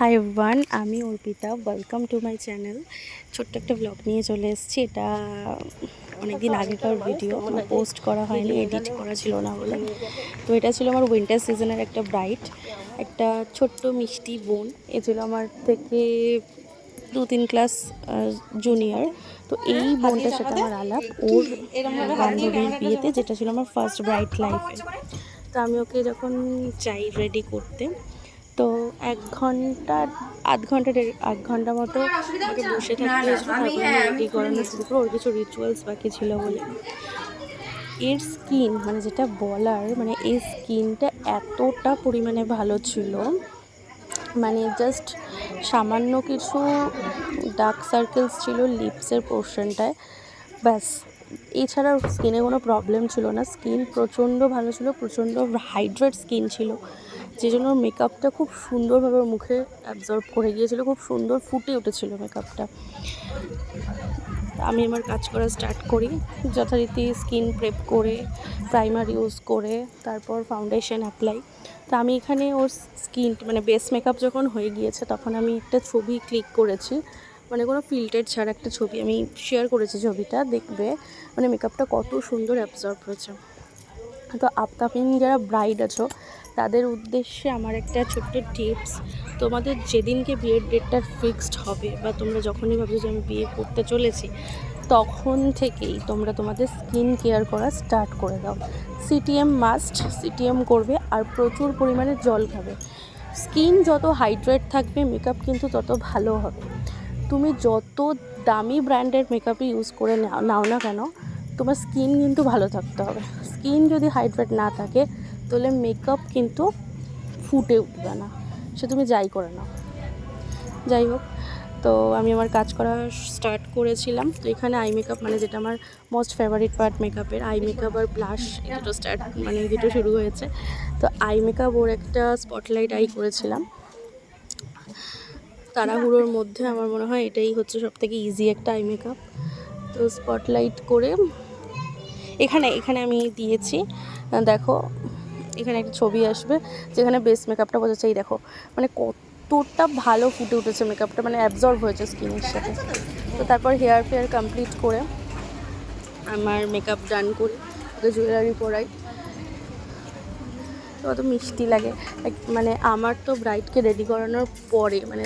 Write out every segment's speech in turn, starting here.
High one আমি Arpita. Welcome to my channel ছোট্ট একটা ব্লগ নিয়ে চলে এসেছি। এটা অনেকদিন আগেকার ভিডিও পোস্ট করা হয়নি এডিট করা ছিল না বলে। তো এটা ছিল আমার উইন্টার সিজনের একটা ব্রাইট একটা ছোট্ট মিষ্টি বোন। এ ছিল আমার থেকে দু তিন ক্লাস জুনিয়র তো এই বোনটার সাথে আমার আলাপ। ওর বান্ধবীর বিয়েতে যেটা ছিল আমার ফার্স্ট ব্রাইট লাইফে তো আমি ওকে যখন চাই রেডি করতে তো এক ঘণ্টা আধ ঘণ্টা দেড় আধ ঘণ্টা মতো ওকে বসে থাকতে তারপরে রেডি করানো শুরু করে ওর কিছু রিচুয়ালস বাকি ছিল বলে। এর স্কিন মানে যেটা বলার মানে এই স্কিনটা এতটা পরিমাণে ভালো ছিল মানে জাস্ট সামান্য কিছু ডার্ক সার্কেলস ছিল লিপসের পোর্শনটায় ব্যাস এছাড়া স্কিনে কোনো প্রবলেম ছিল না। স্কিন প্রচণ্ড ভালো ছিল প্রচণ্ড হাইড্রেট স্কিন ছিল। যে জন্য মেকআপটা খুব সুন্দরভাবে মুখে অ্যাবজর্ব করে গিয়েছিল, খুব সুন্দর ফুটে উঠেছিল মেকআপটা আমি আমার কাজ করা স্টার্ট করি, যথারীতি স্কিন প্রেপ করে প্রাইমার ইউজ করে, তারপর ফাউন্ডেশন অ্যাপ্লাই তো আমি এখানে ওর স্কিন মানে বেস মেকআপ যখন হয়ে গিয়েছে, তখন আমি একটা ছবি ক্লিক করেছি। মানে কোনো ফিল্টার ছাড়া একটা ছবি, আমি শেয়ার করেছি ছবিটা, দেখবে। মানে মেকআপটা কত সুন্দর অ্যাবজর্ব হয়েছে। তো আপকামিং যারা ব্রাইড আছো, তাদের উদ্দেশ্যে আমার একটা ছোট্ট টিপস তোমাদের যেদিনকে বিয়ের ডেটটা ফিক্সড হবে, বা তোমরা যখনই ভাবছ যে আমি বিয়ে করতে চলেছি, তখন থেকেই তোমরা তোমাদের স্কিন কেয়ার করা স্টার্ট করে দাও। সিটিএম মাস্ট সিটিএম করবে আর প্রচুর পরিমাণে জল খাবে। স্কিন যত হাইড্রেট থাকবে মেকআপ কিন্তু তত ভালো হবে। তুমি যত দামি ব্র্যান্ডের মেকআপই ইউজ করে নাও নাও না কেন তোমার স্কিন কিন্তু ভালো থাকতে হবে। স্কিন যদি হাইড্রেট না থাকে, তাহলে মেকআপ কিন্তু ফুটে উঠবে না। সে তুমি যাই করে নাও। যাই হোক, তো আমি আমার কাজ করা স্টার্ট করেছিলাম। তো এখানে আই মেকআপ মানে যেটা আমার মোস্ট ফেভারিট পার্ট মেকআপের আই মেকআপ আর ব্লাশ দুটো স্টার্ট মানে দুটো শুরু হয়েছে। তো আই মেকআপ ওর একটা স্পটলাইট আই করেছিলাম। তাড়াহুড়োর মধ্যে আমার মনে হয় এটাই হচ্ছে সব থেকে ইজি একটা আই মেকআপ তো স্পটলাইট করে এখানে এখানে আমি দিয়েছি। দেখো, এখানে একটা ছবি আসবে যেখানে বেস মেকআপটা বোঝাচ্ছে। এই দেখো মানে কতটা ভালো ফুটে উঠেছে মেকআপটা মানে অ্যাবজর্ব হয়েছে স্কিনের সাথে। তো তারপর হেয়ার ফেয়ার কমপ্লিট করে আমার মেকআপ ডান করি। জুয়েলারি পরাই। কত মিষ্টি লাগে। মানে আমার তো ব্রাইডকে রেডি করানোর পরে মানে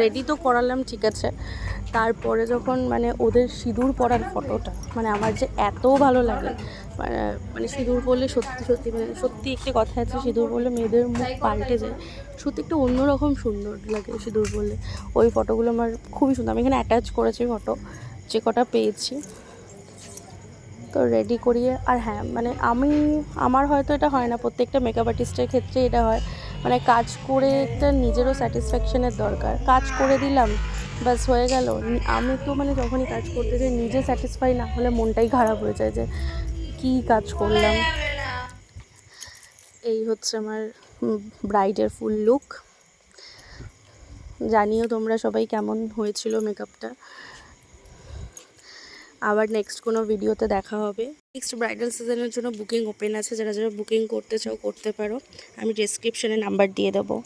রেডি তো করালাম, ঠিক আছে। তারপরে যখন মানে ওদের সিঁদুর পরার ফটোটা মানে আমার যে এত ভালো লাগে মানে মানে সিঁদুর পরলে সত্যি সত্যি মানে সত্যি একটি কথা আছে, সিঁদুর পরলে মেয়েদের মুখ পাল্টে যায়। সত্যি একটু অন্যরকম সুন্দর লাগে সিঁদুর পরলে। ওই ফটোগুলো আমার খুবই সুন্দর, আমি এখানে অ্যাটাচ করেছি ফটো যে কটা পেয়েছি। তো রেডি করিয়ে, আর হ্যাঁ মানে আমি, আমার হয়তো এটা হয় না, প্রত্যেকটা মেকআপ আর্টিস্টের ক্ষেত্রে এটা হয়। মানে কাজ করে একটা নিজেরও স্যাটিসফ্যাকশনের দরকার। কাজ করে দিলাম, ব্যাস হয়ে গেল। আমি তো মানে যখনই কাজ করতে যাই, নিজে স্যাটিসফাই না হলে মনটাই খারাপ হয়ে যায় যে, কী কাজ করলাম? এই হচ্ছে আমার ব্রাইডের ফুল লুক জানিও তোমরা সবাই কেমন হয়েছিল মেকআপটা আবার নেক্সট কোনো ভিডিওতে দেখা হবে। নেক্সট ব্রাইডাল সিজনের জন্য বুকিং ওপেন আছে, যারা যারা বুকিং করতে চাও, করতে পারো। আমি ডিসক্রিপশানে নাম্বার দিয়ে দেবো।